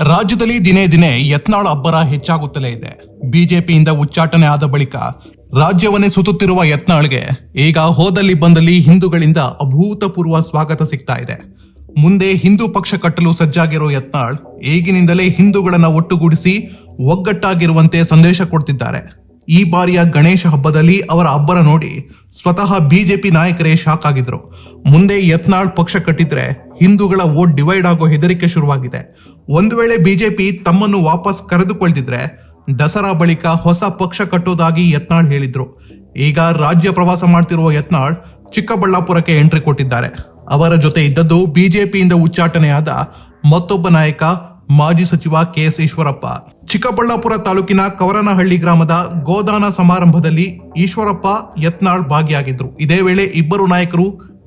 ರಾಜ್ಯದಲ್ಲಿ ದಿನೇ ದಿನೇ ಯತ್ನಾಳ್ ಅಬ್ಬರ ಹೆಚ್ಚಾಗುತ್ತಲೇ ಇದೆ. ಬಿಜೆಪಿಯಿಂದ ಉಚ್ಚಾಟನೆ ಆದ ಬಳಿಕ ರಾಜ್ಯವನ್ನೇ ಸುತ್ತುತ್ತಿರುವ ಯತ್ನಾಳ್ಗೆ ಈಗ ಹೋದಲ್ಲಿ ಬಂದಲ್ಲಿ ಹಿಂದೂಗಳಿಂದ ಅಭೂತಪೂರ್ವ ಸ್ವಾಗತ ಸಿಗ್ತಾ ಇದೆ. ಮುಂದೆ ಹಿಂದೂ ಪಕ್ಷ ಕಟ್ಟಲು ಸಜ್ಜಾಗಿರೋ ಯತ್ನಾಳ್ ಈಗಿನಿಂದಲೇ ಹಿಂದೂಗಳನ್ನ ಒಟ್ಟುಗೂಡಿಸಿ ಒಗ್ಗಟ್ಟಾಗಿರುವಂತೆ ಸಂದೇಶ ಕೊಡ್ತಿದ್ದಾರೆ. ಈ ಬಾರಿಯ ಗಣೇಶ ಹಬ್ಬದಲ್ಲಿ ಅವರ ಅಬ್ಬರ ನೋಡಿ ಸ್ವತಃ ಬಿಜೆಪಿ ನಾಯಕರೇ ಶಾಕ್ ಆಗಿದ್ರು. ಮುಂದೆ ಯತ್ನಾಳ್ ಪಕ್ಷ ಕಟ್ಟಿದ್ರೆ ಹಿಂದೂಗಳ ಓಟ್ ಡಿವೈಡ್ ಆಗೋ ಹೆದರಿಕೆ ಶುರುವಾಗಿದೆ. ಒಂದು ವೇಳೆ ಬಿಜೆಪಿ ತಮ್ಮನ್ನು ವಾಪಸ್ ಕರೆದುಕೊಳ್ತಿದ್ರೆ ದಸರಾ ಬಳಿಕ ಹೊಸ ಪಕ್ಷ ಕಟ್ಟೋದಾಗಿ ಯತ್ನಾಳ್ ಹೇಳಿದ್ರು. ಈಗ ರಾಜ್ಯ ಪ್ರವಾಸ ಮಾಡ್ತಿರುವ ಯತ್ನಾಳ್ ಚಿಕ್ಕಬಳ್ಳಾಪುರಕ್ಕೆ ಎಂಟ್ರಿ ಕೊಟ್ಟಿದ್ದಾರೆ. ಅವರ ಜೊತೆ ಇದ್ದದ್ದು ಬಿಜೆಪಿಯಿಂದ ಉಚ್ಚಾಟನೆಯಾದ ಮತ್ತೊಬ್ಬ ನಾಯಕ, ಮಾಜಿ ಸಚಿವ ಕೆ ಎಸ್ ಈಶ್ವರಪ್ಪ. ಚಿಕ್ಕಬಳ್ಳಾಪುರ ತಾಲೂಕಿನ ಕವರನಹಳ್ಳಿ ಗ್ರಾಮದ ಗೋದಾನ ಸಮಾರಂಭದಲ್ಲಿ ಈಶ್ವರಪ್ಪ, ಯತ್ನಾಳ್ ಭಾಗಿಯಾಗಿದ್ರು. ಇದೇ ವೇಳೆ ಇಬ್ಬರು ನಾಯಕರು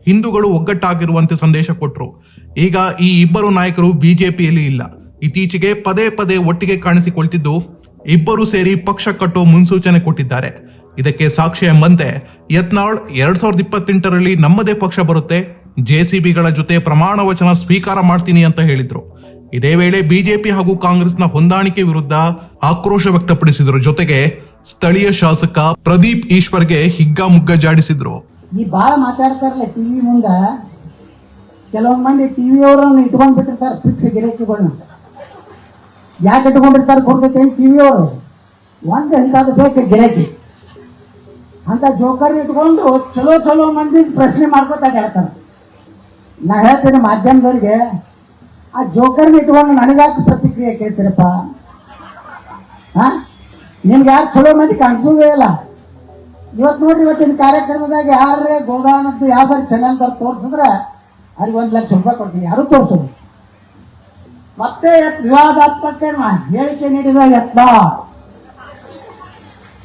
ಹಿಂದೂಗಳು ಒಗ್ಗಟ್ಟಾಗಿರುವಂತೆ ಸಂದೇಶ ಕೊಟ್ಟರು ಈಗ ಈ ಇಬ್ಬರು ನಾಯಕರು ಬಿಜೆಪಿಯಲ್ಲಿ ಇಲ್ಲ. ಇತ್ತೀಚೆಗೆ ಪದೇ ಪದೇ ಒಟ್ಟಿಗೆ ಕಾಣಿಸಿಕೊಳ್ತಿದ್ದು ಇಬ್ಬರು ಸೇರಿ ಪಕ್ಷ ಕಟ್ಟೋ ಮುನ್ಸೂಚನೆ ಕೊಟ್ಟಿದ್ದಾರೆ. ಇದಕ್ಕೆ ಸಾಕ್ಷಿ ಎಂಬಂತೆ, ಯತ್ನಾಳ್ ಎರಡ್ ಸಾವಿರದ ಇಪ್ಪತ್ತೆಂಟರಲ್ಲಿ ನಮ್ಮದೇ ಪಕ್ಷ ಬರುತ್ತೆ ಜೆಸಿಬಿಗಳ ಜೊತೆ ಪ್ರಮಾಣ ವಚನ ಸ್ವೀಕಾರ ಮಾಡ್ತೀನಿ ಅಂತ ಹೇಳಿದ್ರು. ಇದೇ ವೇಳೆ ಬಿಜೆಪಿ ಹಾಗೂ ಕಾಂಗ್ರೆಸ್ನ ಹೊಂದಾಣಿಕೆ ವಿರುದ್ಧ ಆಕ್ರೋಶ ವ್ಯಕ್ತಪಡಿಸಿದ್ರು. ಜೊತೆಗೆ ಸ್ಥಳೀಯ ಶಾಸಕ ಪ್ರದೀಪ್ ಈಶ್ವರ್ಗೆ ಹಿಗ್ಗಾಮುಗ್ಗ ಜಾಡಿಸಿದ್ರು. ಈ ಬಾಳ ಮಾತಾಡ್ತಾರಲ್ಲ ಟಿವಿ ಮುಂದ? ಕೆಲವೊಂದು ಮಂದಿ ಟಿವಿ ಅವ್ರನ್ನ ಇಟ್ಕೊಂಡ್ ಬಿಟ್ಟಿರ್ತಾರೆ ಫಿಕ್ಸ್ ಗಿರಾಕಿಗಳನ್ನ ಯಾಕೆ ಇಟ್ಕೊಂಡಿರ್ತಾರೆ ಕೊಡ್ತೈತೆ ಟಿವಿ ಅವರು ಒಂದು ಎಂತಾದ್ರು ಬೇಕು ಗಿರಾಕಿ. ಅಂತ ಜೋಕರ್ ಇಟ್ಕೊಂಡು ಚಲೋ ಚಲೋ ಮಂದಿ ಪ್ರಶ್ನೆ ಮಾಡ್ಕೊತ ಹೇಳ್ತಾರೆ. ನಾ ಹೇಳ್ತೀನಿ ಮಾಧ್ಯಮದವ್ರಿಗೆ, ಆ ಜೋಕರ್ನ ಇಟ್ಕೊಂಡು ನನಗ್ಯಾಕೆ ಪ್ರತಿಕ್ರಿಯೆ ಕೇಳ್ತೀರಪ್ಪ? ಹಾ ನಿಮ್ಗೆ ಯಾರು ಚಲೋ ಮಂದಿ ಕಾಣಿಸೋದೇ ಇಲ್ಲ. ಇವತ್ತು ನೋಡ್ರಿ ಇವತ್ತಿನ ಕಾರ್ಯಕ್ರಮದಾಗ ಯಾರೇ ಗೋದಾನದ್ದು ಯಾವ್ದಾರು ಚಾನೆಲ್ದವ್ರು ತೋರಿಸಿದ್ರೆ ಅವ್ರಿಗೆ ಒಂದು ಲಕ್ಷ ರೂಪಾಯಿ ಕೊಡ್ತೀನಿ. ಯಾರು ತೋರಿಸೋದು? ಮತ್ತೆ ವಿವಾದಾತ್ಮಕ ಹೇಳಿಕೆ ನೀಡಿದ ಯತ್ನ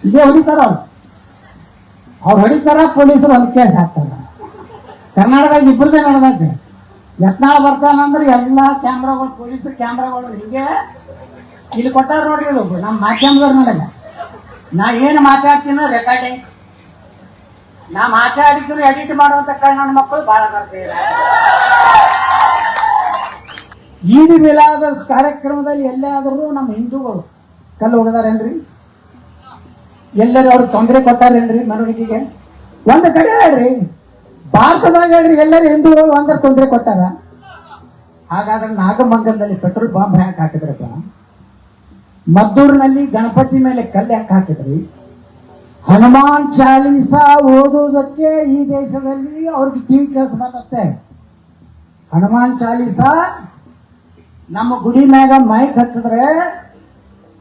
ಇದೇ ಹೊಡಿತಾರ ಅವ್ರು. ಅವ್ರು ಹೊಡಿತಾರ, ಪೊಲೀಸರು ಒಂದು ಕೇಸ್ ಹಾಕ್ತಾರ. ಕರ್ನಾಟಕದಾಗ ಇಬ್ಬರದೇ ನಡೆದೈತೆ. ಯತ್ನಾಳ್ ಬರ್ತಾನಂದ್ರೆ ಎಲ್ಲ ಕ್ಯಾಮ್ರಾಗಳು, ಪೊಲೀಸ್ ಕ್ಯಾಮ್ರಾಗಳು ಹಿಂಗೆ ಇಲ್ಲಿ ಕೊಟ್ಟಾರ ನೋಡ್ರಿ ಇದು ನಮ್ಮ ಮಾಧ್ಯಮದವ್ರು ನನಗೆ ನಾ ಏನು ಮಾತಾಡ್ತೀನೋ ರೆಕಾರ್ಡಿಂಗ್ ನಾ ಮಾತಾಡಿದ್ರು ಎಡಿಟ್ ಮಾಡುವಂತ ನನ್ನ ಮಕ್ಕಳು ಬಹಳ ಬರ್ತಾರೆ ಈದಿ ಮಿಲಾದ ಕಾರ್ಯಕ್ರಮದಲ್ಲಿ ಎಲ್ಲೇ ಆದರೂ ನಮ್ಮ ಹಿಂದೂಗಳು ಕಲ್ಲು ಹೋಗದಾರೇನ್ರಿ ಎಲ್ಲರೂ ಅವ್ರಿಗೆ ತೊಂದರೆ ಕೊಟ್ಟಾರೇನ್ರಿ ಮೆರವಣಿಗೆಗೆ? ಒಂದು ಕಡೆ ಹೇಳ್ರಿ, ಭಾರತದಾಗ ಹೇಳ್ರಿ ಎಲ್ಲರೂ ಹಿಂದೂಗಳು ಒಂದರ ತೊಂದರೆ ಕೊಟ್ಟಾರ. ಹಾಗಾದ್ರೆ ನಾಗಮಂಗಲದಲ್ಲಿ ಪೆಟ್ರೋಲ್ ಬಾಂಬ್ ಹ್ಯಾಕ್ ಹಾಕಿದ್ರಪ್ಪ? ಮದ್ದೂರಿನಲ್ಲಿ ಗಣಪತಿ ಮೇಲೆ ಕಲ್ಲು ಯಾಕೆ ಹಾಕಿದ್ರಿ? ಹನುಮಾನ್ ಚಾಲೀಸ ಓದೋದಕ್ಕೆ ಈ ದೇಶದಲ್ಲಿ ಅವ್ರಿಗೆ ಟಿವಿ ಕೆಲಸ ಬರುತ್ತೆ. ಹನುಮಾನ್ ಚಾಲೀಸ ನಮ್ಮ ಗುಡಿ ಮ್ಯಾಗ ಮೈಕ್ ಹಚ್ಚಿದ್ರೆ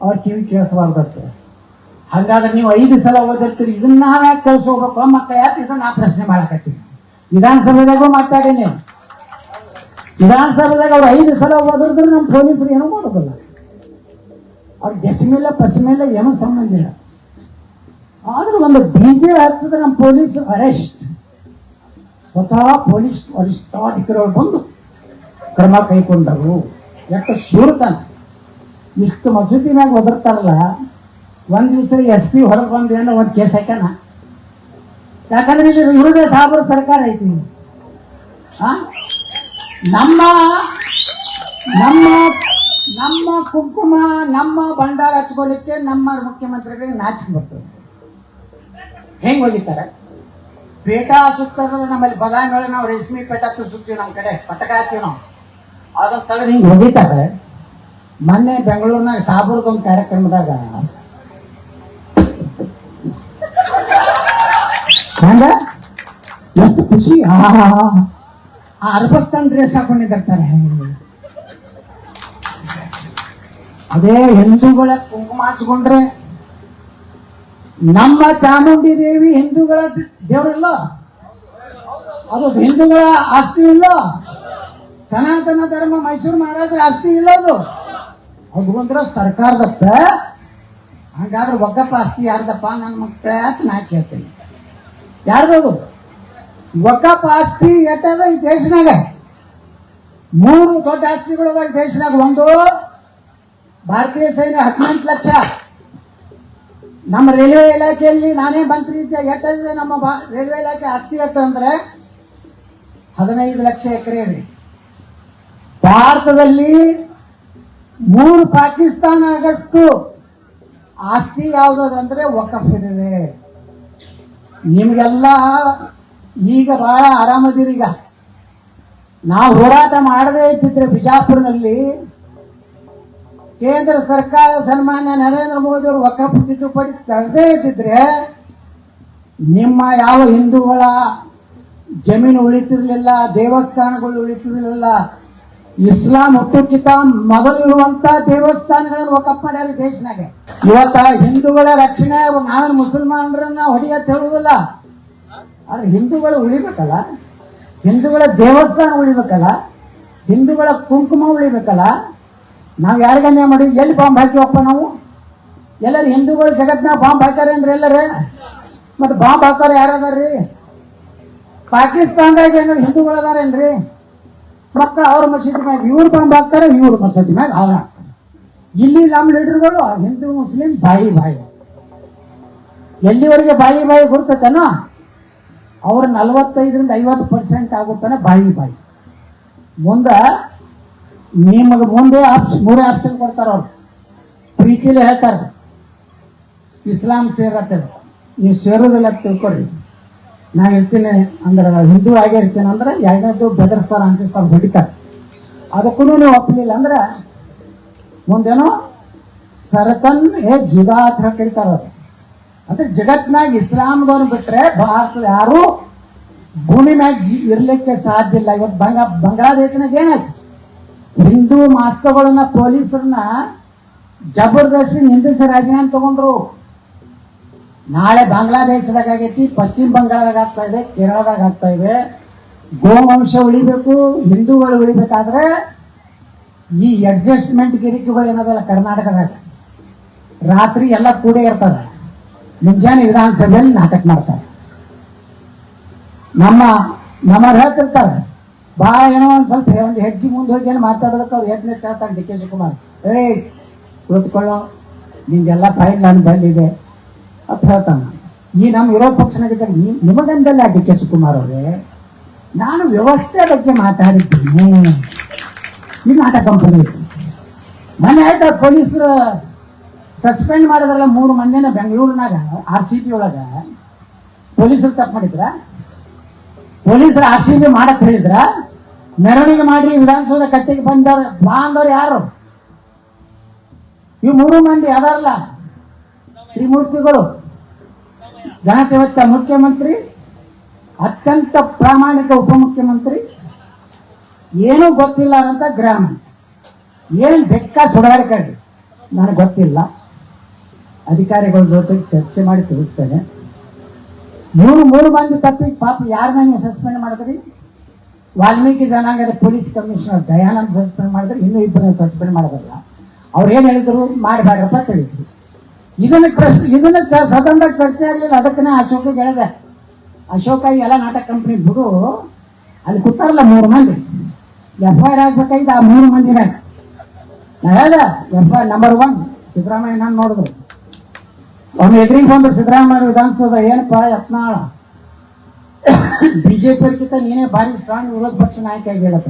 ಅವ್ರ ಕಿವಿ ಕೇಳಿಸಬಾರ್ದತ್ತೆ ಹಾಗಾದ್ರೆ ನೀವು ಐದು ಸಲ ಓದಿರ್ತೀರಿ. ಇದನ್ನ ನಾವು ಯಾಕೆ ಕಳ್ಸೋಗ್ಬೇಕು ಮಕ್ಕಳ ಯಾಕೆ ಇದನ್ನ ನಾ ಪ್ರಶ್ನೆ ಮಾಡಕತ್ತೀನಿ? ವಿಧಾನಸಭೆದಾಗೂ ಮಾತಾಡೀನಿ. ವಿಧಾನಸಭೆದಾಗ ಅವ್ರು ಐದು ಸಲ ಓದಿದ್ರು ನಮ್ಮ ಪೊಲೀಸರು ಏನೂ ಮಾಡೋದಿಲ್ಲ. ಅವ್ರಿಗೆ ಡೆಸಿಮೇಲೆ ಪಸಿಮೇಲೆ ಏನೂ ಸಂಬಂಧ ಇಲ್ಲ. ಆದ್ರೂ ಒಂದು ಡಿಜೆ ಹಚ್ಚಿದ್ರೆ ನಮ್ಮ ಪೊಲೀಸ್ ಅರೆಸ್ಟ್. ಸ್ವತಃ ಪೊಲೀಸ್ ವರಿಷ್ಠಾಧಿಕಾರಿಗಳು ಬಂದು ಕ್ರಮ ಕೈಗೊಂಡರು. ಎಷ್ಟು ಶೂರತನ ಇಷ್ಟು ಮಸೂತಿ ಮ್ಯಾಗ ಒದರ್ತಾರಲ್ಲ, ಒಂದ್ ದಿವಸ ಎಸ್ ಪಿ ಹೊರಗೆ ಬಂದು ಏನೋ ಒಂದು ಕೇಸ್ ಹಾಕ್ಯಾನ. ಯಾಕಂದ್ರೆ ಇಲ್ಲಿ ಇವ್ರದೇ ಸಾಬರ ಸರ್ಕಾರ ಐತಿ? ನಮ್ಮ ನಮ್ಮ ನಮ್ಮ ಕುಂಕುಮ, ನಮ್ಮ ಭಂಡಾರ ಹಚ್ಕೊಳ್ಳಿಕ್ಕೆ ನಮ್ಮ ಮುಖ್ಯಮಂತ್ರಿಗಳಿಗೆ ನಾಚಿಕೆ ಬರ್ತದೆ. ಹೆಂಗ್ ಹೋಗಿದ್ದಾರೆ ಪೇಟ ಸುತ್ತಾರ ನಮ್ಮಲ್ಲಿ ಬದಾಮಿ ನಾವು ರೇಷ್ಮೆ ಪೇಟ ಸುತ್ತೀವಿ ನಮ್ಮ ಕಡೆ, ಪಟಕ ಹಾಕ್ತೀವಿ ನಾವು. ಅದೊಂದು ಸ್ಥಳದ ಹಿಂಗೆ ಹೋಗಿತ್ತಾರೆ ಮೊನ್ನೆ ಬೆಂಗಳೂರಿನಾಗ ಸಾಬೂರದ ಒಂದು ಕಾರ್ಯಕ್ರಮದಾಗ ಎಷ್ಟು ಖುಷಿ. ಆ ಅರ್ಬಸ್ತಾನ್ ಡ್ರೆಸ್ ಹಾಕೊಂಡಿದ್ದಾರೆ ಅದೇ ಹಿಂದೂಗಳ ಕುಂಕುಮ ಹಚ್ಕೊಂಡ್ರೆ ನಮ್ಮ ಚಾಮುಂಡಿ ದೇವಿ ಹಿಂದೂಗಳ ದೇವರಿಲ್ಲ? ಅದು ಹಿಂದೂಗಳ ಆಸ್ತಿ ಇಲ್ಲ. ಸನಾತನ ಧರ್ಮ ಮೈಸೂರು ಮಹಾರಾಜರ ಆಸ್ತಿ ಇಲ್ಲ ಅದು. ಅದು ಬಂದ್ರ ಸರ್ಕಾರದಪ್ಪ. ಹಂಗಾದ್ರೆ ಒಗ್ಗಪ್ಪ ಆಸ್ತಿ ಯಾರ್ದಪ್ಪ? ನನ್ನ ಮಕ್ಕಳ ನಾ ಕೇಳ್ತೇನೆ. ಯಾರ್ದದು ಒಕ್ಕಪ್ಪ ಆಸ್ತಿ ಎಟ್ಟದ ಈ ದೇಶನಾಗ? ಮೂರು ದೊಡ್ಡ ಆಸ್ತಿಗಳು ಅದ ಈ ದೇಶನಾಗ. ಒಂದು ಭಾರತೀಯ ಸೈನ್ಯ ಹದಿನೆಂಟು ಲಕ್ಷ. ನಮ್ಮ ರೈಲ್ವೆ ಇಲಾಖೆಯಲ್ಲಿ ನಾನೇ ಮಂತ್ರಿ ಇದ್ದೆ. ಎಷ್ಟಿದೆ ನಮ್ಮ ರೈಲ್ವೆ ಇಲಾಖೆ ಆಸ್ತಿ ಅಂತಂದ್ರೆ ಹದಿನೈದು ಲಕ್ಷ ಎಕರೆ ಇದೆ. ಭಾರತದಲ್ಲಿ ಮೂರು ಪಾಕಿಸ್ತಾನ ಆಗಷ್ಟು ಆಸ್ತಿ ಯಾವುದಂದ್ರೆ ವಕಫ್ ಇದೆ. ನಿಮ್ಗೆಲ್ಲ ಈಗ ಬಹಳ ಆರಾಮದಿರೀಗ ನಾವು ಹೋರಾಟ ಮಾಡದೇ ಇದ್ದಿದ್ರೆ ಬಿಜಾಪುರ್ನಲ್ಲಿ ಕೇಂದ್ರ ಸರ್ಕಾರ ಸನ್ಮಾನ್ಯ ನರೇಂದ್ರ ಮೋದಿ ಅವರು ವಕಫ್ ತಿದ್ದುಪಡಿ ತರದೇ ಇದ್ದಿದ್ರೆ ನಿಮ್ಮ ಯಾವ ಹಿಂದೂಗಳ ಜಮೀನು ಉಳಿತಿರ್ಲಿಲ್ಲ, ದೇವಸ್ಥಾನಗಳು ಉಳಿತಿರ್ಲಿಲ್ಲ, ಇಸ್ಲಾಂ ಹುಟ್ಟುಕಿತ ಮೊದಲಿರುವಂತ ದೇವಸ್ಥಾನಗಳನ್ನು ವಕಫ್ ಮಾಡ್ಯಾರ ಈ ದೇಶನಾಗ. ಇವತ್ತ ಹಿಂದೂಗಳ ರಕ್ಷಣೆ ನಾವೇನು ಮುಸಲ್ಮಾನರನ್ನ ಹೊಡಿಯತ್ ಹೇಳುವುದಿಲ್ಲ ಆದ್ರೆ ಹಿಂದೂಗಳು ಉಳಿಬೇಕಲ್ಲ? ಹಿಂದೂಗಳ ದೇವಸ್ಥಾನ ಉಳಿಬೇಕಲ್ಲ? ಹಿಂದೂಗಳ ಕುಂಕುಮ ಉಳಿಬೇಕಲ್ಲ? ನಾವು ಯಾರಿಗನ್ಯ ಮಾಡಿ ಎಲ್ಲಿ ಬಾಂಬ್ ಹಾಕಿವಪ್ಪ ನಾವು? ಎಲ್ಲರೂ ಹಿಂದೂಗಳು ಜಗತ್ನಾಗ ಬಾಂಬ್ ಹಾಕ್ಯಾರೇನ್ರಿ ಎಲ್ಲರೇ? ಮತ್ತೆ ಬಾಂಬ್ ಹಾಕೋರು ಯಾರದಾರ್ರಿ? ಪಾಕಿಸ್ತಾನದಾಗ ಏನಾರು ಹಿಂದೂಗಳು ಅದಾರೇನ್ರಿ? ಮಕ್ಕ ಅವ್ರ ಮಸೀದಿ ಮ್ಯಾಗ ಇವ್ರು ಬಾಂಬ್ ಹಾಕ್ತಾರೆ, ಇವ್ರ ಮಸೀದಿ ಮ್ಯಾಗ ಅವ್ರು ಇಲ್ಲಿ ನಮ್ಮ ಲೀಡರ್ಗಳು ಹಿಂದೂ, ಮುಸ್ಲಿಂ, ಬಾಯಿ ಬಾಯಿ. ಎಲ್ಲಿವರೆಗೆ ಬಾಯಿ ಬಾಯಿ ಗುರ್ತತನೋ? ಅವ್ರ ನಲವತ್ತೈದರಿಂದ ಐವತ್ತು ಪರ್ಸೆಂಟ್ ಆಗುತ್ತಾನೆ ಬಾಯಿ ಬಾಯಿ. ಮುಂದ ನಿಮಗೆ ಮುಂದೆ ಆಪ್ಸ್ ಮೂರೇ ಆಪ್ಷನ್ ಕೊಡ್ತಾರ ಅವ್ರು. ಪ್ರೀತಿಲಿ ಹೇಳ್ತಾರೆ. ಇಸ್ಲಾಂ ಸೇರತ್ತೆ. ನೀವು ಸೇರೋದಿಲ್ಲ ತಿಳ್ಕೊಳ್ರಿ. ನಾ ಇರ್ತೀನಿ ಅಂದ್ರೆ ಹಿಂದೂ ಆಗೇ ಇರ್ತೀನಿ ಅಂದ್ರೆ ಎರಡನೇದು ಬೆದರ್ಸ್ತಾರ ಅಂತಿಸ್ತಾರೆ ಹೊಡಿತಾರೆ. ಅದಕ್ಕೂ ನೀವು ಒಪ್ಪಲಿಲ್ಲ ಅಂದ್ರೆ ಮುಂದೇನೋ ಸರತನ್ ಹೇ ಜುದಾ ಅಂತ ಅವರು. ಅಂದ್ರೆ ಜಗತ್ನಾಗ ಇಸ್ಲಾಂದವ್ರು ಬಿಟ್ರೆ ಭಾರತದ ಯಾರು ಭೂಮಿ ಮ್ಯಾಗ ಇರ್ಲಿಕ್ಕೆ ಸಾಧ್ಯ ಇಲ್ಲ. ಇವತ್ತು ಬಂಗ ಬಂಗ್ಲಾದೇಶನಾಗ ಏನಾಯ್ತು? ಹಿಂದೂ ಮಾಸ್ಕಗಳನ್ನ ಪೊಲೀಸರನ್ನ ಜಬರ್ದಸ್ತಿ ನಿಂದಿಸಿ ರಾಜೀನಾಮೆ ತಗೊಂಡ್ರು. ನಾಳೆ ಬಾಂಗ್ಲಾದೇಶದಾಗ ಆಗೈತಿ, ಪಶ್ಚಿಮ ಬಂಗಾಳದಾಗ ಆಗ್ತಾ ಇದೆ, ಕೇರಳದಾಗ ಆಗ್ತಾ ಇದೆ. ಗೋವಂಶ ಉಳಿಬೇಕು, ಹಿಂದೂಗಳು ಉಳಿಬೇಕಾದ್ರೆ ಈ ಅಡ್ಜಸ್ಟ್ಮೆಂಟ್ ಗಿರಿಕೆಗಳು ಏನದಲ್ಲ ಕರ್ನಾಟಕದಾಗ. ರಾತ್ರಿ ಎಲ್ಲ ಕೂಡೇ ಇರ್ತದೆ ಮುಂಜಾನೆ ವಿಧಾನಸಭೆಯಲ್ಲಿ ನಾಟಕ ಮಾಡ್ತಾರೆ. ನಮ್ಮ ನಮ್ಮ ಹೇಳ್ತಿರ್ತಾರೆ ಭಾಳ ಏನೋ ಒಂದು ಸ್ವಲ್ಪ ಒಂದು ಹೆಜ್ಜೆ ಮುಂದೆ ಹೋಗಿ ಏನು ಮಾತಾಡೋದಕ್ಕೆ ಅವ್ರು ಎದ್ನೆ ಕೇಳ್ತಾನೆ ಡಿ ಕೆ ಶಿವಕುಮಾರ್ ಏಯ್, ಕೂತ್ಕೊಳ್ಳೋ. ನಿಂಗೆಲ್ಲ ಫೈಲ್ ನಾನು ಬಂದಿದೆ. ಅಂತ ಹೇಳ್ತಾನೆ ಈ ನಮ್ಮ ವಿರೋಧ ಪಕ್ಷನಾಗಿದ್ದಾಗ ನೀ ನಿಮಗಂದಲ್ಲ ಡಿ ಕೆ ಶಿವಕುಮಾರ್ ಅವರೇ? ನಾನು ವ್ಯವಸ್ಥೆ ಬಗ್ಗೆ ಮಾತಾಡಿದ್ದೀನಿ. ಈ ಆಟ ಕಂಪನಿ ಮನೆ ಆಯ್ತಾ ಪೊಲೀಸರು ಸಸ್ಪೆಂಡ್ ಮಾಡಿದ್ರಲ್ಲ ಮೂರು ಮಂದಿನ ಬೆಂಗಳೂರಿನಾಗ, ಆರ್ ಸಿ ಪಿ ಒಳಗ. ಪೊಲೀಸರು ತಪ್ಪು ಮಾಡಿದ್ರ? ಪೊಲೀಸರು ಆರ್ ಸಿ ಬಿ ಮಾಡಕ್ ಹೇಳಿದ್ರ? ಮೆರವಣಿಗೆ ಮಾಡಿ ವಿಧಾನಸೌಧ ಕಟ್ಟಿಗೆ ಬಂದವ್ರು ಬಾ ಯಾರು? ಈ ಮೂರು ಮಂದಿ ಅದಾರಲ್ಲ ತ್ರಿಮೂರ್ತಿಗಳು ಗಣತಿವತ್ತ ಮುಖ್ಯಮಂತ್ರಿ, ಅತ್ಯಂತ ಪ್ರಾಮಾಣಿಕ ಉಪಮುಖ್ಯಮಂತ್ರಿ. ಏನೂ ಗೊತ್ತಿಲ್ಲ ಅಂತ ಗ್ರಾಮ. ಏನು ಬೆಕ್ಕ ಸುಡಾಡ್ಕಳ್ರಿ ನನಗೆ ಗೊತ್ತಿಲ್ಲ. ಅಧಿಕಾರಿಗಳ ಜೊತೆಗೆ ಚರ್ಚೆ ಮಾಡಿ ತಿಳಿಸ್ತೇನೆ. ಮೂರು ಮೂರು ಮಂದಿ ತಪ್ಪಿ ಪಾಪ ಯಾರನ್ನ ನೀವು ಸಸ್ಪೆಂಡ್ ಮಾಡಿದ್ರಿ? ವಾಲ್ಮೀಕಿ ಜನಾಂಗದ ಪೊಲೀಸ್ ಕಮಿಷನರ್ ದಯಾನಂದ್ ಸಸ್ಪೆಂಡ್ ಮಾಡಿದ್ರೆ ಇನ್ನೂ ಇಬ್ಬರು ಸಸ್ಪೆಂಡ್ ಮಾಡೋದಿಲ್ಲ ಅವ್ರು ಏನು ಹೇಳಿದ್ರು? ಮಾಡಬೇಡ್ರಪ್ಪ ಅಂತ ಇದನ್ನ ಪ್ರಶ್ನೆ, ಇದನ್ನ ಸದನದಾಗ ಚರ್ಚೆ ಆಗಲಿಲ್ಲ. ಅದಕ್ಕೆ ಅಶೋಕ ಹೇಳಿದೆ. ಅಶೋಕ ಎಲ್ಲ ನಾಟಕ ಕಂಪ್ನಿ ಬಿಡು. ಅಲ್ಲಿ ಕೂತಾರಲ್ಲ ಮೂರು ಮಂದಿ. ಎಫ್ ಐ ಆರ್ ಆ ಮೂರು ಮಂದಿನ. ನಾ ಹೇಳ್ದೆ F I number one Siddaramaiah ನಾನು ನೋಡಿದ್ರು. ಅವ್ನು ಎದುರಿಗೆ ಬಂದ್ರು ಸಿದ್ದರಾಮಯ್ಯ ವಿಧಾನಸೌಧ, ಏನಪ್ಪ ಯತ್ನಾಳ? ಬಿಜೆಪಿ ಅವ್ರಿಗಿಂತ ನೀನೇ ಭಾರಿ ಸ್ಟ್ರಾಂಗ್ ವಿರೋಧ ಪಕ್ಷ ನಾಯಕ ಆಗಿ ಹೇಳತ್ತ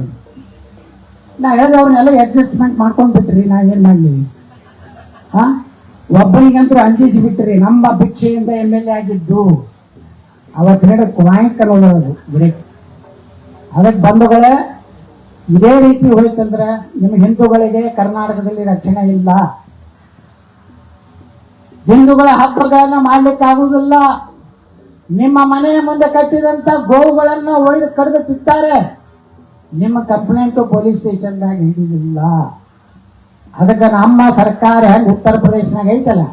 ನಾ ಹೇಳಿ ಅವ್ರನ್ನೆಲ್ಲ ಅಡ್ಜಸ್ಟ್ಮೆಂಟ್ ಮಾಡ್ಕೊಂಡು ಬಿಟ್ರಿ, ನಾ ಏನು ಮಾಡ್ಲಿ? ಹಾ ಒಬ್ಬನಿಗಂತೂ ಅಂಜಿಸಿ ಬಿಟ್ರಿ, ನಮ್ಮ ಭಿಕ್ಷೆಯಿಂದ ಎಂ ಎಲ್ ಎ ಆಗಿದ್ದು. ಅವತ್ತು ಹೇಳ ಕುಮಾಯಿಕ ನೋಡೋದು ಬ್ರೇಕ್ ಅದಕ್ಕೆ ಬಂಧುಗಳೇ, ಇದೇ ರೀತಿ ಹೋಯ್ತಂದ್ರೆ ನಿಮ್ಮ ಹಿಂದೂಗಳಿಗೆ ಕರ್ನಾಟಕದಲ್ಲಿ ರಕ್ಷಣೆ ಇಲ್ಲ. ಹಿಂದೂಗಳ ಹಬ್ಬಗಳನ್ನು ಆಗೋದಿಲ್ಲ ನಿಮ್ಮ ಮನೆಯ ಮುಂದೆ ಕಟ್ಟಿದಂತ ಗೋವುಗಳನ್ನ ಒಯ್ದು ಕಡಿದು ತಿಂತಾರೆ. ನಿಮ್ಮ ಕಂಪ್ಲೇಂಟು ಪೊಲೀಸ್ ಸ್ಟೇಷನ್ದಾಗ ಹಿಡಿದಿಲ್ಲ. ಅದಕ್ಕೆ ನಮ್ಮ ಸರ್ಕಾರ ಹೆಂಗ್ ಉತ್ತರ ಪ್ರದೇಶನಾಗ ಐತಲ್ಲ?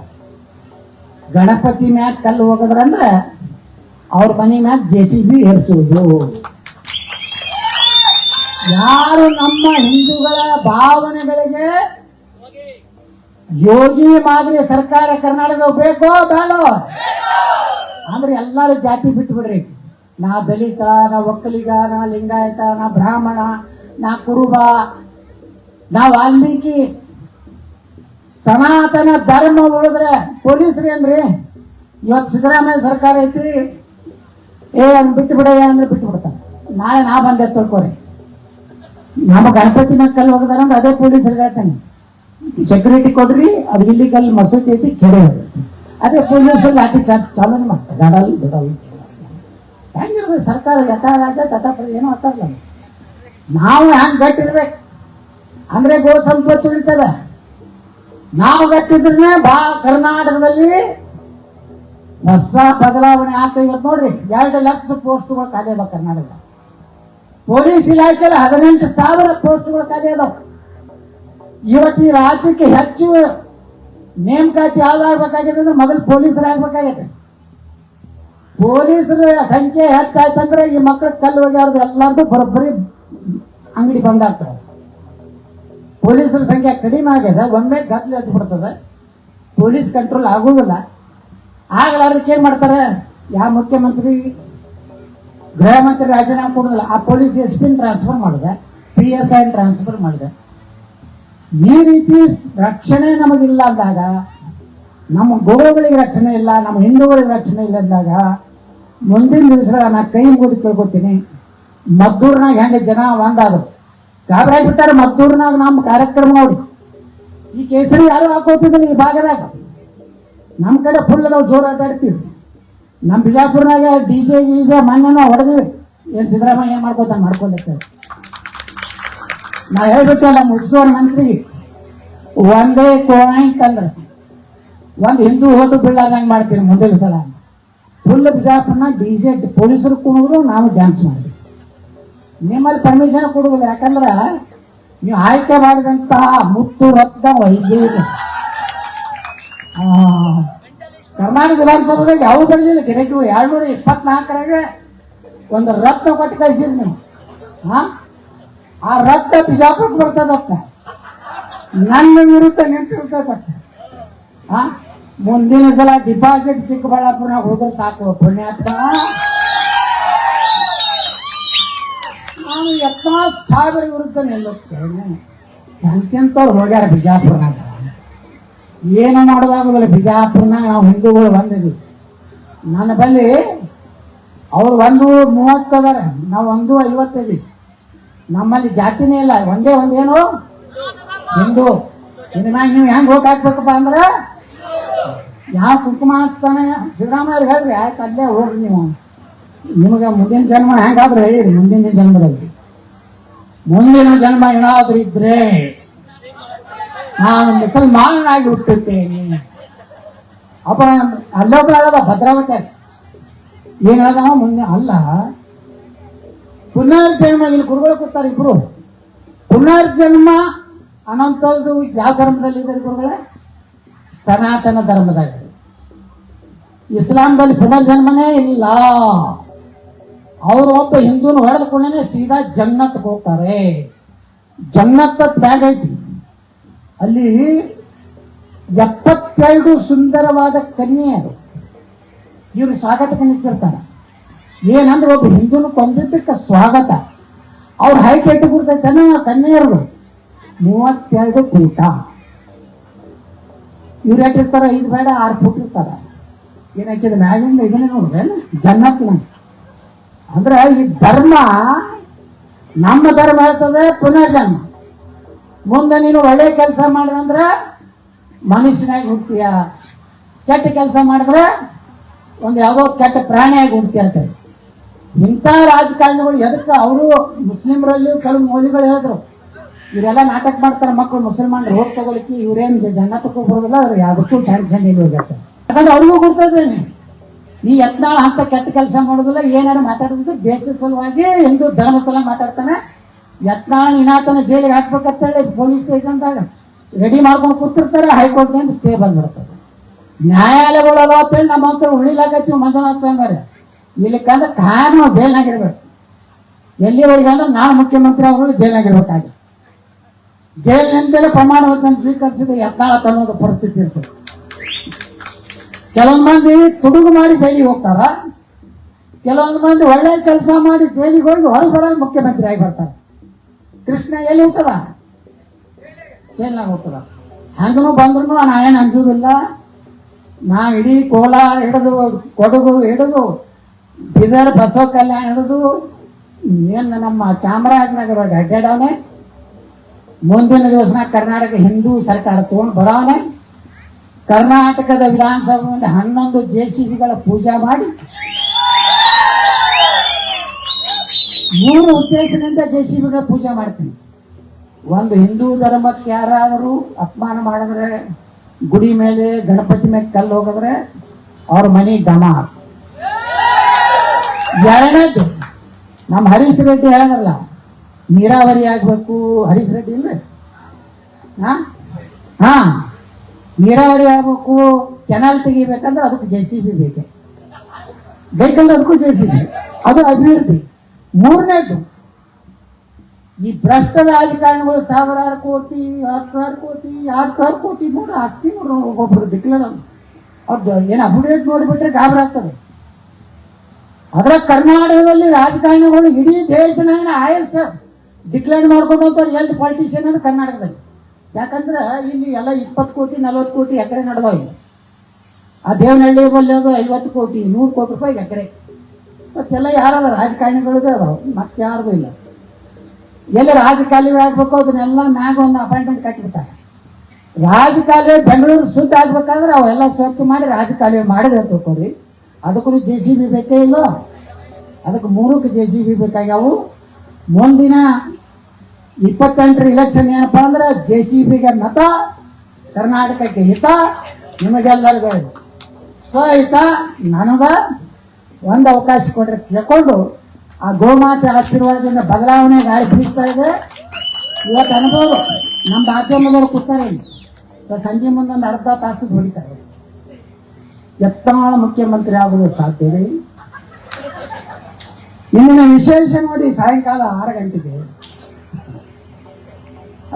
ಗಣಪತಿ ಮ್ಯಾಗ ಕಲ್ಲು ಹೋಗದ್ರಂದ್ರೆ ಅವ್ರ ಮನೆ ಮ್ಯಾಗ ಜೆ ಸಿ ಬಿ ಹೆರಿಸುವುದು ಯಾರು ನಮ್ಮ ಹಿಂದೂಗಳ ಭಾವನೆಗಳಿಗೆ ಯೋಗಿ ಮಾದರಿ ಸರ್ಕಾರ ಕರ್ನಾಟಕ ಬೇಕೋ ಬೇಡೋ? ಅಂದ್ರೆ ಎಲ್ಲರೂ ಜಾತಿ ಬಿಟ್ಟು ಬಿಡ್ರಿ ನಾ ದಲಿತ, ನಾ ಒಕ್ಕಲಿಗ, ನಾ ಲಿಂಗಾಯತ, ನಾ ಬ್ರಾಹ್ಮಣ, ನಾ ಕುರುಬ, ನಾ ವಾಲ್ಮೀಕಿ. ಸನಾತನ ಧರ್ಮ ಉಳಿದ್ರೆ ಪೊಲೀಸರು ಏನ್ರಿ? ಇವತ್ತು ಸಿದ್ದರಾಮಯ್ಯ ಸರ್ಕಾರ ಐತಿ. ಏ ಬಿಟ್ಟು ಬಿಡಯ್ಯ ಅಂದ್ರೆ ಬಿಟ್ಟು ಬಿಡ್ತಾನೆ ನಾಳೆ ನಾ ಬಂದೆ ತಿಳ್ಕೊರಿ. ನಮ್ಮ ಗಣಪತಿ ಮಕ್ಕಳು ಹೋಗದಾರ ಅದೇ ಪೊಲೀಸರಿಗೆ ಹೇಳ್ತಾನೆ. ಸೆಕ್ಯೂರಿಟಿ ಕೊಡ್ರಿ, ಅದು ಇಲ್ಲಿಗಲ್ ಮಸೂತಿ ಐತಿ ಕೆಡೆ ಅದೇ. ಪೊಲೀಸ್ ಲಾಠಿ ಚಾರ್ಜ್ ಚಾಲೂ ಮಾಡ್ತಾರೆ. ಗಾಡಲ್ಲಿ ಬಿಡಲ್ಲ ಹೆಂಗಿರ್ತದೆ ಸರ್ಕಾರ, ಯಥಾ ರಾಜ್ಯ ಏನೋ ಅಂತಾರಲ್ಲ ನಾವು ಹ್ಯಾಂಗ್ ಗಟ್ಟಿರ್ಬೇಕು? ಅಂದ್ರೆ ಗೋ ಸಂಪತ್ತು ಉಳಿತದ. ನಾವು ಗಟ್ಟಿದ್ರೆ ಬಾ, ಕರ್ನಾಟಕದಲ್ಲಿ ಹೊಸ ಬದಲಾವಣೆ ಆಗ್ತಾ ಇವತ್ತು ನೋಡ್ರಿ. ಎರಡು ಲಕ್ಷ ಪೋಸ್ಟ್ಗಳು ಖಾಲಿ ಅದಾವ ಕರ್ನಾಟಕ ಪೊಲೀಸ್ ಇಲಾಖೆಯಲ್ಲಿ ಹದಿನೆಂಟು ಸಾವಿರ ಪೋಸ್ಟ್ಗಳು ಖಾಲಿ ಅದಾವ. ಇವತ್ತು ಈ ರಾಜ್ಯಕ್ಕೆ ಹೆಚ್ಚು ನೇಮಕಾತಿ ಯಾವ್ದಾಗಬೇಕಾಗಿದೆ ಅಂದ್ರೆ ಮೊದಲು ಪೊಲೀಸರಾಗಬೇಕಾಗಿದೆ ಪೊಲೀಸರ ಸಂಖ್ಯೆ ಹೆಚ್ಚಾಯ್ತಂದ್ರೆ ಈ ಮಕ್ಕಳ ಕಲ್ಲು ಹೋಗ್ಯಾರ್ದು ಎಲ್ಲಾರ್ದು ಬರೋಬ್ಬರಿ ಅಂಗಡಿ ಬಂದಾಗ್ತವೆ ಪೊಲೀಸರ ಸಂಖ್ಯೆ ಕಡಿಮೆ ಆಗಿದೆ, ಒಮ್ಮೆ ಗದ್ದಲ ಎದ್ದು ಬಿಡ್ತದೆ. ಪೊಲೀಸ್ ಕಂಟ್ರೋಲ್ ಆಗುವುದಿಲ್ಲ. ಆಗಲಾರ್ದಕ್ಕೆ ಏನ್ ಮಾಡ್ತಾರೆ? ಯಾವ ಮುಖ್ಯಮಂತ್ರಿ, ಗೃಹ ಮಂತ್ರಿ ರಾಜೀನಾಮೆ ಕೊಡೋದಿಲ್ಲ. ಆ ಪೊಲೀಸ್ ಎಸ್ ಪಿನ್ ಟ್ರಾನ್ಸ್ಫರ್ ಮಾಡಿದೆ ಪಿ ಎಸ್ ಐ ಟ್ರಾನ್ಸ್ಫರ್ ಮಾಡಿದೆ. ಈ ರೀತಿ ರಕ್ಷಣೆ ನಮಗಿಲ್ಲ ಅಂದಾಗ ನಮ್ಮ ಗೋವುಗಳಿಗೆ ರಕ್ಷಣೆ ಇಲ್ಲ, ನಮ್ಮ ಹಿಂದೂಗಳಿಗೆ ರಕ್ಷಣೆ ಇಲ್ಲ ಅಂದಾಗ, ಮುಂದಿನ ದಿವಸ ನಾನು ಕೈ ಮುಗಿದು ಕೇಳ್ಕೊತೀನಿ. ಮದ್ದೂರ್ನಾಗ ಹೆಂಗೆ ಜನ ಒಂದಾದ್ರು. ಬಿಟ್ಟಾರೆ ಮದ್ದೂರ್ನಾಗ ನಮ್ಮ ಕಾರ್ಯಕ್ರಮ ನೋಡಿ. ಈ ಕೇಸರಿ ಯಾರು ಹಾಕೋತಿದ್ದಿಲ್ಲ ಈ ಭಾಗದಾಗ? ನಮ್ಮ ಕಡೆ ಫುಲ್ ನಾವು ಜೋರು ಆಟಾಡ್ತೀವಿ ನಮ್ಮ ಬಿಜಾಪುರ್ನಾಗ ಡಿ ಜೆ ಗೀಜೆ ಮೊನ್ನೆ ನಾವು ಏನು ಸಿದ್ದರಾಮಯ್ಯ ಏನು ಮಾಡ್ಕೋತಾನೆ? ಮಾಡ್ಕೊಂಡಿರ್ತೇವೆ ನಾ ಹೇಳ್ಬಿಟ್ಟಲ್ಲ ಮುಗಿಸೋರ್ ಮಂತ್ರಿ ಒಂದೇ ಪಾಯಿಂಟ್ ಅಂದ್ರೆ ಒಂದು ಹಿಂದೂ ಹೋಟು ಬೀಳಾದಂಗೆ ಮಾಡ್ತೀನಿ ಮುಂದಿನ ಸಲ. ಫುಲ್ ಜಾಪನ್ನ ಡಿ ಜೆ ಪೊಲೀಸರು ಕುಣಿದ್ರು ನಾವು ಡ್ಯಾನ್ಸ್ ಮಾಡಿದ್ವಿ ನಿಮ್ಮಲ್ಲಿ ಪರ್ಮಿಷನ್ ಕೊಡುವುದು ಯಾಕಂದ್ರೆ ನೀವು ಆಯ್ಕೆ ಮಾಡಿದಂತಹ ಮುತ್ತು ರತ್ನ ವೈದ್ಯ ಕರ್ನಾಟಕ ವಿಧಾನಸಭೆದಾಗ ಯಾವ ಬರಲಿಲ್ಲ ಗಿರಕಿಗಳು ಎರಡ್ನೂರ ಇಪ್ಪತ್ನಾಲ್ಕರಾಗ ಒಂದು ರತ್ನ ಕೊಟ್ಟು ಕಳಿಸಿದ್ರು ನೀವು. ಹಾ ಆ ರಕ್ತ ಬಿಜಾಪುರಕ್ಕೆ ಬರ್ತದತ್ತ ನನ್ನ ವಿರುದ್ಧ ನಿಂತಿರ್ತದತ್ತ ಆ? ಮುಂದಿನ ಸಲ ಡಿಪಾಸಿಟ್ ಚಿಕ್ಕಬಳ್ಳಾಪುರನಾಗ ಹೋದ್ರೆ ಸಾಕು, ಪುಣ್ಯಾತ್ಮ. ನಾನು ಎಪ್ಪತ್ತು ಸಾವಿರ ವಿರುದ್ಧ ನಿಲ್ಲುತ್ತೇನೆ. ಎಂತೆಂಥವ್ರು ಹೋಗ್ಯಾರ ಬಿಜಾಪುರನಾಗ ಏನು ಮಾಡೋದಾಗೋದಿಲ್ಲ ಬಿಜಾಪುರನಾಗ ನಾವು ಹಿಂದೂಗಳು ಬಂದಿದ್ವಿ ನನ್ನ ಬಳಿ ಅವ್ರು ಒಂದು ಮೂವತ್ತು ಅದಾರ ನಾವು ಒಂದು ಐವತ್ತೈದು ನಮ್ಮಲ್ಲಿ ಜಾತಿನೇ ಇಲ್ಲ, ಒಂದೇ ಒಂದೇನು ಹಿಂದೂ. ಇನ್ನು ಮ್ಯಾಗ ನೀವು ಹೆಂಗ್ ಹೋಗಿ ಹಾಕ್ಬೇಕಪ್ಪ ಅಂದ್ರೆ? ಯಾವ ಕುಂಕುಮ ಹಾಕ್ತಾನೆ ಸಿದ್ದರಾಮಯ್ಯ ಹೇಳ್ರಿ, ಆಯ್ತು, ಅಲ್ಲೇ ಹೋಗ್ರಿ ನೀವು. ನಿಮಗೆ ಮುಂದಿನ ಜನ್ಮ ಹೆಂಗಾದ್ರೂ ಹೇಳಿರಿ, ಮುಂದಿನ ಜನ್ಮದಲ್ಲಿ. ಮುಂದಿನ ಜನ್ಮ ಏನಾದ್ರೂ ಇದ್ರೆ ನಾನು ಮುಸಲ್ಮಾನನಾಗಿ ಹುಟ್ಟುತ್ತೇನೆ ಅಪ್ಪ ಅಲ್ಲೊಬ್ಬ ಹೇಳದ ಭದ್ರಾವತಿ. ಏನ್ ಹೇಳ್ದವ? ಮುಂದೆ, ಅಲ್ಲ ಪುನರ್ಜನ್ಮ ಇಲ್ಲಿ ಗುರುಗಳು ಕೊಡ್ತಾರೆ ಇಬ್ರು. ಪುನರ್ಜನ್ಮ ಅನ್ನೋಂಥದ್ದು ಯಾವ ಧರ್ಮದಲ್ಲಿ ಇದೆ ಗುರುಗಳೇ? ಸನಾತನ ಧರ್ಮದಾಗ ಇಸ್ಲಾಂದಲ್ಲಿ ಪುನರ್ಜನ್ಮನೇ ಇಲ್ಲ. ಅವರು ಒಬ್ಬ ಹಿಂದೂನ ಹೊಡೆದುಕೊಂಡೇ ಸೀದಾ ಜನ್ನತ್ ಹೋಗ್ತಾರೆ. ಜನ್ನತ್ ಬ್ಯಾಗ್ ಐತಿ. ಅಲ್ಲಿ ಎಪ್ಪತ್ತೆರಡು ಸುಂದರವಾದ ಕನ್ಯೆ ಅದು. ಇವ್ರು ಸ್ವಾಗತಕ್ಕೆ ನಿಂತಿರ್ತಾರೆ ಏನಂದ್ರೆ ಒಬ್ಬ ಹಿಂದೂನು ಕೊಂದಿದ್ದಕ್ಕೆ ಸ್ವಾಗತ. ಅವ್ರ ಹೈಟ್ ಎಷ್ಟು ಕೊಡ್ತೈತನ ಕನ್ಯರ್ದು ಮೂವತ್ತೆರಡು ಕೂಟ. ಇವ್ರು ಎಟ್ಟಿರ್ತಾರ ಐದು ಬೇಡ, ಆರು ಫುಟ್ ಇರ್ತಾರ. ಏನಾಕಿದ ಮ್ಯಾಗಿಂದ ಇದನ್ನೇ ನೋಡ್ರಿ ಜನ್ನತ್ ಅಂದ್ರೆ ಈ ಧರ್ಮ ನಮ್ಮ ಧರ್ಮ ಹೇಳ್ತದೆ ಪುನರ್ಜನ್ಮ. ಮುಂದೆ ನೀನು ಒಳ್ಳೆ ಕೆಲಸ ಮಾಡಿದಂದ್ರೆ ಮನುಷ್ಯನಾಗಿ ಹುಡ್ತೀಯ ಕೆಟ್ಟ ಕೆಲಸ ಮಾಡಿದ್ರೆ ಒಂದು ಯಾವುದೋ ಕೆಟ್ಟ ಪ್ರಾಣಿಯಾಗಿ ಹುಡ್ತೀಯ ಅಂತ ಇಂಥ ರಾಜಕಾರಣಿಗಳು ಎದಕ್ಕೆ? ಅವರು ಮುಸ್ಲಿಮರಲ್ಲಿ ಕೆಲವು ಮೌಲ್ಯಗಳು ಹೇಳಿದ್ರು. ಇವರೆಲ್ಲ ನಾಟಕ ಮಾಡ್ತಾರೆ ಮಕ್ಕಳು ಮುಸಲ್ಮಾನರು, ಹೋಗಿ ತಗೊಳಿಕ್ಕೆ ಇವ್ರೇನು ಜನ ಬರೋದಿಲ್ಲ ಅವ್ರು ಯಾವುದಕ್ಕೂ ಚಂದ ಚಂದ ಇಲ್ಲಿ ಹೋಗ್ತಾರೆ ಯಾಕಂದ್ರೆ ಅವ್ರಿಗೂ ಗೊತ್ತದೇನೆ ನೀ ಯತ್ನಾಳ ಅಂತ ಕೆಟ್ಟ ಕೆಲಸ ಮಾಡೋದಿಲ್ಲ ಏನಾರು ಮಾತಾಡೋದು ದೇಶ ಸಲುವಾಗಿ ಹಿಂದೂ ಧರ್ಮ ಸಲ ಮಾತಾಡ್ತಾನೆ. ಯತ್ನಾಳ ಇನಾತನ ಜೈಲಿಗೆ ಹಾಕ್ಬೇಕಂತೇಳಿ ಪೊಲೀಸ್ ಸ್ಟೇಷನ್ದಾಗ ರೆಡಿ ಮಾಡ್ಕೊಂಡು ಕೂತಿರ್ತಾರೆ, ಹೈಕೋರ್ಟ್ನಿಂದ ಸ್ಟೇ ಬಂದ್ಬಿಡ್ತದೆ ನ್ಯಾಯಾಲಯಗಳು ಅದಾವ ಅಂತೇಳಿ ನಮ್ಮ ಅಂತ ಉಳಿಲಾಕತ್ತೀವಿ ಮಂಜುನಾಥ್ ಸ್ವಾಮಿ ಇಲ್ಲಿಕ್ಕಂದ್ರೆ ಕಾರಣ ನಾವು ಜೈಲ್ನಾಗಿರ್ಬೇಕು. ಎಲ್ಲಿವರೆಗೆ ಅಂದ್ರೆ ನಾನು ಮುಖ್ಯಮಂತ್ರಿ ಅವರು ಜೈಲ್ನಾಗಿರ್ಬೇಕಾಗಿ. ಜೈಲಿನಿಂದಲೇ ಪ್ರಮಾಣ ವಚನ ಸ್ವೀಕರಿಸಿದ ಎತ್ತಾಳ ತನ್ನೋದು ಪರಿಸ್ಥಿತಿ ಇರ್ತದೆ. ಕೆಲವೊಂದು ಮಂದಿ ತುಡುಗು ಮಾಡಿ ಜೈಲಿಗೆ ಹೋಗ್ತಾರ? ಕೆಲವೊಂದು ಮಂದಿ ಒಳ್ಳೆ ಕೆಲಸ ಮಾಡಿ ಜೈಲಿಗೆ ಹೋಗಿ ಬರೋದು ಮುಖ್ಯಮಂತ್ರಿ ಆಗಿ ಬರ್ತಾರೆ. ಕೃಷ್ಣ ಎಲ್ಲಿ ಹೋಗ್ತದ ಜೈಲ್ನಾಗ ಹೋಗ್ತದ ಹಂಗೂ ಬಂದ್ರು ನಾ ಏನು ಅಂಜೋದಿಲ್ಲ ನಾ ಇಡೀ ಕೋಲ ಹಿಡಿದು, ಕೊಡಗು ಹಿಡಿದು ಬೀದರ್ ಬಸವ ಕಲ್ಯಾಣ ಹಿಡಿದು ಏನು ನಮ್ಮ ಚಾಮರಾಜನಗರ ಅಡ್ಡಾಡವನೆ ಮುಂದಿನ ದಿವಸ ಕರ್ನಾಟಕ ಹಿಂದೂ ಸರ್ಕಾರ ತಗೊಂಡು ಬರೋನೆ ಕರ್ನಾಟಕದ ವಿಧಾನಸಭೆಯಲ್ಲಿ ಹನ್ನೊಂದು ಜೆ ಸಿ ಬಿಗಳ ಪೂಜೆ ಮಾಡಿ. ಮೂರು ಉದ್ದೇಶದಿಂದ ಜೆ ಸಿ ಬಿಗಳ ಪೂಜೆ ಮಾಡ್ತೀನಿ ಒಂದು ಹಿಂದೂ ಧರ್ಮಕ್ಕೆ ಯಾರಾದರೂ ಅಪಮಾನ ಮಾಡಿದ್ರೆ, ಗುಡಿ ಮೇಲೆ ಗಣಪತಿ ಮೇಲೆ ಕಲ್ಲು ಹೋಗಿದ್ರೆ, ಅವ್ರ ಮನೆ ಡಮ ಎರಡನೇದು, ನಮ್ಮ ಹರೀಶ್ ರೆಡ್ಡಿ ಹೇಳಲ್ಲ ನೀರಾವರಿ ಆಗಬೇಕು, ಹರೀಶ್ ರೆಡ್ಡಿ ಇಲ್ಲ ಹಾ? ನೀರಾವರಿ ಆಗ್ಬೇಕು ಕೆನಾಲ್ ತೆಗಿಬೇಕಂದ್ರೆ ಅದಕ್ಕೆ ಜೆ ಸಿ ಬಿ ಬೇಕೆ. ಬೇಕಲ್ಲ ಅದಕ್ಕೂ ಜೆ ಸಿ ಬಿ ಅದು ಅಭಿವೃದ್ಧಿ. ಮೂರನೇದು, ಈ ಭ್ರಷ್ಟ ರಾಜಕಾರಣಿಗಳು ಸಾವಿರಾರು ಕೋಟಿ, ಹತ್ತು ಸಾವಿರ ಕೋಟಿ, ಆರು ಸಾವಿರ ಕೋಟಿ ನೋಡಿ ಆಸ್ತಿ ನೋಡ್ರಿ ಒಬ್ಬೊಬ್ರು ಡಿಕ್ಲೇರ್ ಅವ್ರದ್ದು ಏನು ಅಫಿಡೇಟ್ ನೋಡಿಬಿಟ್ರೆ ಗಾಬರಿ ಆಗ್ತದೆ. ಅದರ ಕರ್ನಾಟಕದಲ್ಲಿ ರಾಜಕಾರಣಿಗಳು ಇಡೀ ದೇಶನಾಗ ಹೈಯೆಸ್ಟ್ ಡಿಕ್ಲೇರ್ ಮಾಡ್ಕೊಂಡು ಹೋಗ್ತಾರೆ ಎಲ್ತ್ ಪಾಲಿಟಿಷಿಯನ್ ಅಂದ್ರೆ ಕರ್ನಾಟಕದಲ್ಲಿ. ಯಾಕಂದ್ರೆ ಇಲ್ಲಿ ಎಲ್ಲ ಇಪ್ಪತ್ತು ಕೋಟಿ, ನಲವತ್ತು ಕೋಟಿ ಎಕರೆ ನಡೆದವ. ಇಲ್ಲಿ ಆ ದೇವನಹಳ್ಳಿ ಬಲ್ಲಿ ಅದು ಐವತ್ತು ಕೋಟಿ, ನೂರು ಕೋಟಿ ರೂಪಾಯಿ ಎಕರೆ. ಮತ್ತೆಲ್ಲ ಯಾರದ ರಾಜಕಾರಣಿಗಳದೇ ಅದಾವ. ಮತ್ತೆ ಇಲ್ಲ. ಎಲ್ಲಿ ರಾಜಕಾಲುವೆ ಆಗ್ಬೇಕು ಅದನ್ನೆಲ್ಲ ಮ್ಯಾಗ ಒಂದು ಅಪಾಯಿಂಟ್ಮೆಂಟ್ ಕಟ್ಟಿಬಿಡ್ತಾರೆ ರಾಜಕಾಲುವೆ ಬೆಂಗಳೂರು ಶುದ್ಧ ಆಗ್ಬೇಕಾದ್ರೆ ಅವೆಲ್ಲ ಸ್ವಚ್ಛ ಮಾಡಿ ರಾಜಕಾಲುವೆ ಮಾಡಿದೆ ತಿಳ್ಕೊರಿ ಅದಕ್ಕೂ ಜೆ ಸಿ ಬಿ ಬೇಕೇ ಇಲ್ಲ? ಅದಕ್ಕೆ ಮೂರಕ್ಕೆ ಜೆ ಸಿ ಬಿ ಬೇಕಾಗ್ಯಾವು. ಮುಂದಿನ ಇಪ್ಪತ್ತೆಂಟರ ಇಲೆಕ್ಷನ್ ಏನಪ್ಪ ಅಂದ್ರೆ ಜೆ ಸಿ ಬಿಗೆ ಮತ, ಕರ್ನಾಟಕಕ್ಕೆ ಹಿತ, ನಿಮಗೆಲ್ಲರಿಗೂ. ಸ್ವಹಿತ ನನಗ ಒಂದು ಅವಕಾಶ ಕೊಡ್ರಿ ಕೇಳ್ಕೊಂಡು ಆ ಗೋಮಾತೆ ಆಶೀರ್ವಾದದಿಂದ ಬದಲಾವಣೆ ಗಾಳಿ ಬೀಸ್ತಾ ಇದೆ. ಇವತ್ತು ಅನುಭವ ನಮ್ಮ ಮಾಧ್ಯಮದವರು ಕೂತಾರೆ ಸಂಜೆ ಮುಂದೊಂದು ಅರ್ಧ ತಾಸು ಹೊಡಿತಾರೆ. ಎತ್ತಾಳ ಮುಖ್ಯಮಂತ್ರಿ ಆಗೋದು ಸಾಧ್ಯವೇ ಇಂದಿನ ವಿಶೇಷ ನೋಡಿ ಸಾಯಂಕಾಲ ಆರು ಗಂಟೆಗೆ.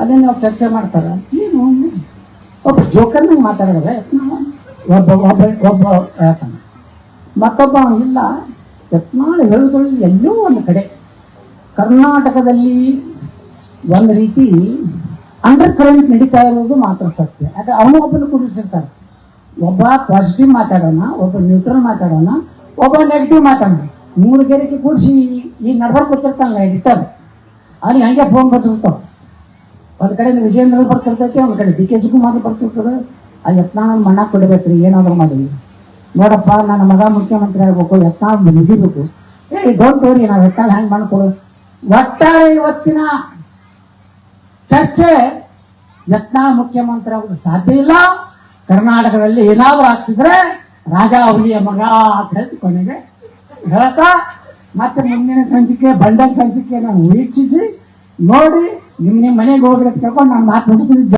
ಅದೇ ನಾವು ಚರ್ಚೆ ಮಾಡ್ತಾರ. ಏನು? ಒಬ್ಬ ಜೋಕರ್ನಾಗ ಮಾತಾಡೋದ ಒಬ್ಬ ಒಬ್ಬ ಒಬ್ಬ ಹೇಳ್ತಾನೆ ಮತ್ತೊಬ್ಬ ಇಲ್ಲ. ಯತ್ನಾಳ್ ಹೇಳುದ್ರಲ್ಲಿ ಎಲ್ಲೋ ಒಂದು ಕಡೆ. ಕರ್ನಾಟಕದಲ್ಲಿ ಒಂದು ರೀತಿ ಅಂಡರ್ ಕರೆಂಟ್ ನಡೀತಾ ಇರೋದು ಮಾತ್ರ ಸತ್ಯ. ಯಾಕೆ ಅವನು ಒಬ್ಬನು ಕುಡಿಸಿರ್ತಾರೆ ಒಬ್ಬ ಪಾಸಿಟಿವ್ ಮಾತಾಡೋಣ, ಒಬ್ಬ ನ್ಯೂಟ್ರಲ್ ಮಾತಾಡೋಣ, ಒಬ್ಬ ನೆಗೆಟಿವ್ ಮಾತಾಡೋಣ. ಮೂರು ಗೆರೆಗೆ ಕೂಡಿಸಿ ಈ ನಡ್ಬರ್ಕ್ ಗೊತ್ತಿರ್ತಾನಲ್ಲ ಎಡಿಟರ್ ಅಲ್ಲಿ ಹಂಗೆ ಫೋನ್ ಬರ್ತಿರ್ತಾವ. ಒಂದು ಕಡೆ ವಿಜೇಂದ್ರ ಬರ್ತಿರ್ತೈತಿ, ಒಂದು ಕಡೆ ಡಿ ಕೆ ಶಿವಕುಮಾರ್ ಬರ್ತಿರ್ತದೆ. ಆ ಯತ್ನಾಳ ಮಣ್ಣ ಕೊಡಬೇಕು ರೀ ಏನಾದರೂ ಮಾಡಿ. ನೋಡಪ್ಪ, ನನ್ನ ಮಗ ಮುಖ್ಯಮಂತ್ರಿ ಆಗಬೇಕು, ಯತ್ನಾಳ್ ಮುಗಿಬೇಕು. ಏ ಡೋಂಟ್ ವರಿ ನಾವು ಯತ್ನಾಳ್ ಹ್ಯಾಂಗ್ ಮಾಡ್ಕೊಡು. ಒಟ್ಟಾರೆ ಇವತ್ತಿನ ಚರ್ಚೆ ಯತ್ನಾಳ್ ಮುಖ್ಯಮಂತ್ರಿ ಆಗೋದು ಸಾಧ್ಯ ಇಲ್ಲ. ಕರ್ನಾಟಕದಲ್ಲಿ ಏನಾದರೂ ಆಗ್ತಿದ್ರೆ ರಾಜ ಹುಲಿಯ ಮಗ ಅಂತ ಹೇಳಿ ಕೊನೆಗೆ ಹೇಳ್ತಾ ಮತ್ತೆ ಮುಂದಿನ ಸಂಚಿಕೆ, ಬಂಡಲ್ ಸಂಚಿಕೆ ನಾನು ವೀಕ್ಷಿಸಿ ನೋಡಿ ನಿಮ್ಮ ನಿಮ್ಮ ಮನೆಗೆ ಹೋಗಿರೋದು ಕೇಳ್ಕೊಂಡು ನಾನು ಮಾತು ಮುಗಿಸ್ತೀನಿ.